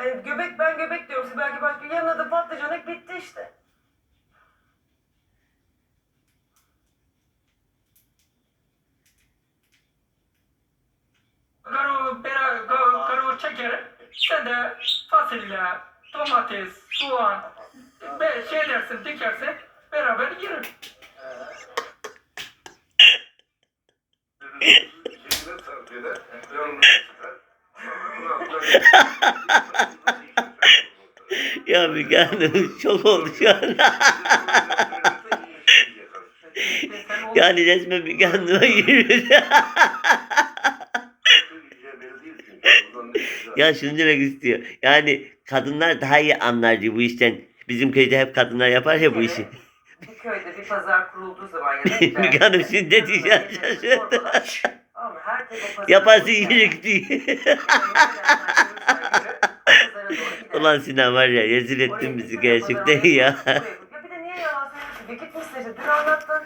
Hani göbek ben göbek diyorum siz belki başka yanına da patlıcan ek bitti işte. Karu, bera, karu, karu çeker. Sen de fasulye, domates, soğan, be, şey dersin, dikersin, beraber yerim. Ya Müge Hanım çok oldu şu an. Yani resmen Müge Hanım'a yürüyor. ya şunu demek istiyor. Yani kadınlar daha iyi anlar diyor bu işten. Bizim köyde hep kadınlar yapar ya bu işi. Bir köyde bir pazar kurulduğu zaman ya da bir Hanım ne diyeceğim şaşırdı. Yaparsın yiyecek diye. Ulan Sinan var ya rezil ettin bizi gerçekten ya. Bir de niye yalan söylüyorsun? Gitmişsin işte dün anlattın.